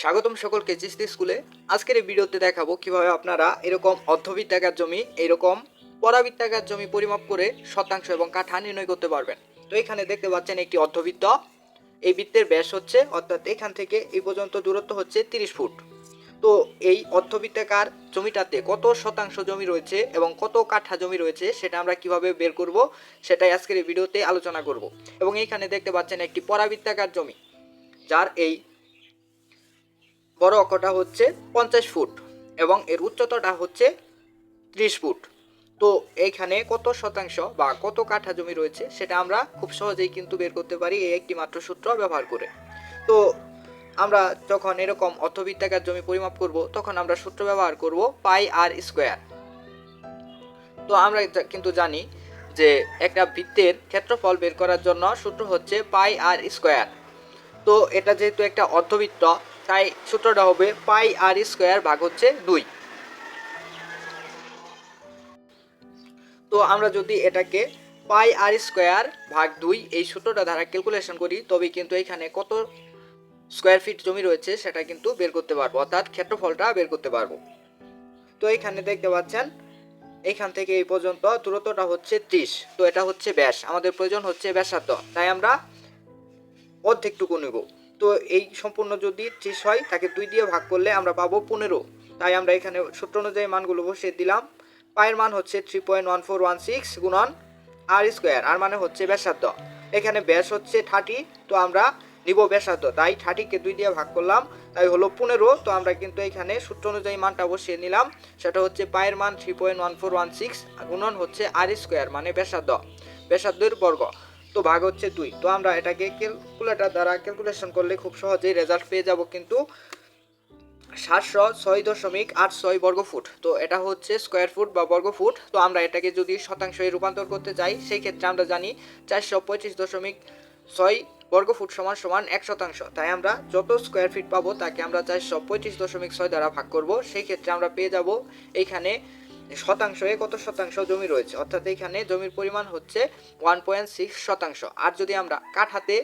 স্বাগতম সকলকে জিস্তি স্কুলে। আজকের এই ভিডিওতে দেখাবো কীভাবে আপনারা এরকম অর্ধবৃত্তাকার জমি, এরকম পরাবৃত্তাকার জমি পরিমাপ করে শতাংশ এবং কাঠা নির্ণয় করতে পারবেন। তো এখানে দেখতে পাচ্ছেন একটি অর্ধবৃত্ত। এই বৃত্তের ব্যাস হচ্ছে, অর্থাৎ এখান থেকে এই পর্যন্ত দূরত্ব হচ্ছে তিরিশ ফুট। তো এই অর্ধবৃত্তাকার জমিটাতে কত শতাংশ জমি রয়েছে এবং কত কাঠা জমি রয়েছে সেটা আমরা কীভাবে বের করব সেটাই আজকের এই ভিডিওতে আলোচনা করব। এবং এইখানে দেখতে পাচ্ছেন একটি পরাবৃত্তাকার জমি, যার এই বড় অক্ষটা হচ্ছে পঞ্চাশ ফুট এবং এর উচ্চতাটা হচ্ছে ত্রিশ ফুট। তো এইখানে কত শতাংশ বা কত কাঠা জমি রয়েছে সেটা আমরা খুব সহজেই কিন্তু বের করতে পারি এই একটি মাত্র সূত্র ব্যবহার করে। তো আমরা যখন এরকম অর্থবৃত্তাকার জমি পরিমাপ করব, তখন আমরা সূত্র ব্যবহার করব পাই আর স্কোয়ার। তো আমরা কিন্তু জানি যে একটা বৃত্তের ক্ষেত্রফল বের করার জন্য সূত্র হচ্ছে পাই আর স্কোয়ার। তো এটা যেহেতু একটা অর্ধবৃত্ত তাই সূত্রটা হবে পাই আর স্কোয়ার ভাগ হচ্ছে দুই। তো আমরা যদি এটাকে পাই আর স্কোয়ার ভাগ দুই এই সূত্রটা দ্বারা ক্যালকুলেশন করি, তবে কিন্তু এখানে কত স্কোয়ার ফিট জমি রয়েছে সেটা কিন্তু বের করতে পারব, অর্থাৎ ক্ষেত্রফলটা বের করতে পারব। তো এখানে দেখতে পাচ্ছেন, এখান থেকে এই পর্যন্ত দূরত্বটা হচ্ছে ত্রিশ, তো এটা হচ্ছে ব্যাস, আমাদের প্রয়োজন হচ্ছে ব্যাসার্ধ, তাই আমরা অর্ধেকটুকু নেব। তো এই সম্পূর্ণ যদি ত্রিশ হয়, তাকে দুই দিয়ে ভাগ করলে আমরা পাবো পনেরো। তাই আমরা এখানে সূত্র অনুযায়ী মানগুলো বসিয়ে দিলাম। পায়ের মান হচ্ছে three point one four one six গুণন আর স্কোয়ার আর মানে হচ্ছে ব্যাসার্ধ। এখানে ব্যাস হচ্ছে থার্টি তো আমরা নিব ব্যাসার্ধ। তাই থার্টিকে দুই দিয়ে ভাগ করলাম, তাই হলো পনেরো। তো আমরা কিন্তু এখানে সূত্র অনুযায়ী মানটা বসিয়ে নিলাম। সেটা হচ্ছে পায়ের মান three point one four one six গুণন হচ্ছে আর স্কোয়ার মানে ব্যাসার্ধ, ব্যাসার্ধের বর্গ। তো ভাগ হচ্ছে দুই। তো আমরা এটাকে ক্যালকুলেটর দ্বারা ক্যালকুলেশন করলে খুব সহজেই রেজাল্ট পেয়ে যাব কিন্তু সাতশো ছয় দশমিক আট ছয় বর্গ ফুট। তো এটা হচ্ছে স্কোয়ার ফুট বা বর্গ ফুট। তো আমরা এটাকে যদি শতাংশে রূপান্তর করতে চাই, সেই ক্ষেত্রে আমরা জানি চারশো পঁয়ত্রিশ দশমিক ছয় বর্গ ফুট সমান সমান এক শতাংশ। তাই আমরা যত স্কোয়ার ফিট পাবো, তাকে আমরা চারশো পঁয়ত্রিশ দশমিক ছয় দ্বারা ভাগ করব। সেই ক্ষেত্রে আমরা পেয়ে যাব এইখানে শতাংশে কত শতাংশ জমি রয়েছে। অর্থাৎ এখানে জমির পরিমাণ হচ্ছে ওয়ান পয়েন্ট সিক্স শতাংশ। আর যদি আমরা কাঠাতে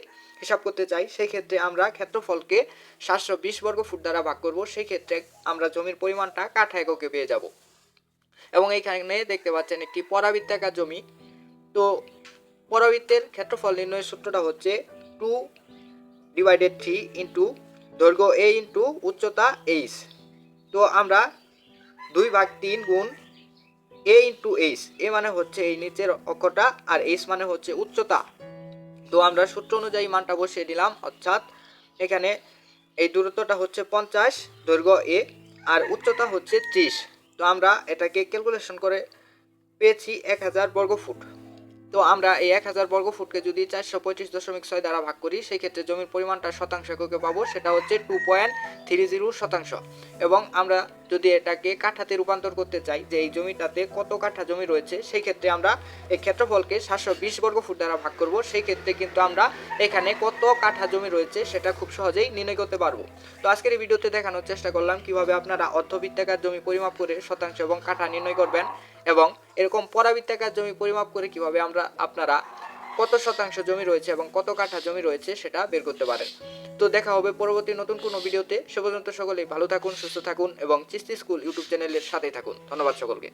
হিসাব করতে চাই সেই ক্ষেত্রে আমরা ক্ষেত্রফলকে সাতশো বিশ বর্গ ফুট দ্বারা ভাগ করব। সেই ক্ষেত্রে আমরা জমির পরিমাণটা কাঠা এককে পেয়ে যাব। এবং এইখানে দেখতে পাচ্ছেন একটি পরাবৃত্তাকার জমি। তো পরাবৃত্তের ক্ষেত্রফল নির্ণয়ের সূত্রটা হচ্ছে টু ডিভাইডেড থ্রি ইন্টু দৈর্ঘ্য এ ইন্টু উচ্চতা এইচ তো আমরা দুই ভাগ তিন গুণ এ ইন্টু এইচ এ মানে হচ্ছে এই নিচের অক্ষটা আর এইচ মানে হচ্ছে উচ্চতা। তো আমরা সূত্র অনুযায়ী মানটা বসিয়ে দিলাম, অর্থাৎ এখানে এই দূরত্বটা হচ্ছে পঞ্চাশ, দৈর্ঘ্য এ আর উচ্চতা হচ্ছে ত্রিশ। তো আমরা এটাকে ক্যালকুলেশন করে পেয়েছি এক হাজার বর্গ ফুট তো আমরা এই এক হাজার বর্গ ফুটকে যদি চারশো পঁয়ত্রিশ দশমিক ছয় দ্বারা ভাগ করি, সেই ক্ষেত্রে জমির পরিমাণটা শতাংশ এককে পাবো, সেটা হচ্ছে টু পয়েন্ট থ্রি জিরো শতাংশ। এবং আমরা যদি এটাকে কাঠাতে রূপান্তর করতে চাই, যে এই জমিটাতে কত কাঠা জমি রয়েছে, সেই ক্ষেত্রে আমরা এই ক্ষেত্রফলকে সাতশো বিশ বর্গ ফুট দ্বারা ভাগ করব, সেই ক্ষেত্রে কিন্তু আমরা এখানে কত কাঠা জমি রয়েছে, সেটা খুব সহজেই নির্ণয় করতে পারব। তো আজকের এই ভিডিওতে দেখানোর চেষ্টা করলাম কীভাবে আপনারা অর্ধবৃত্তাকার জমি পরিমাপ করে শতাংশ এবং কাঠা নির্ণয় করবেন। এবং এরকম পরাবৃত্তাকার জমি পরিমাপ করে কীভাবে আমরা আপনারা কত শতাংশ জমি রয়েছে এবং কত কাঠা জমি রয়েছে সেটা বের করতে পারেন। তো দেখা হবে পরবর্তী নতুন কোনো ভিডিওতে। সে পর্যন্ত সকলেই ভালো থাকুন, সুস্থ থাকুন এবং চিস্তি স্কুল ইউটিউব চ্যানেলের সাথেই থাকুন। ধন্যবাদ সকলকে।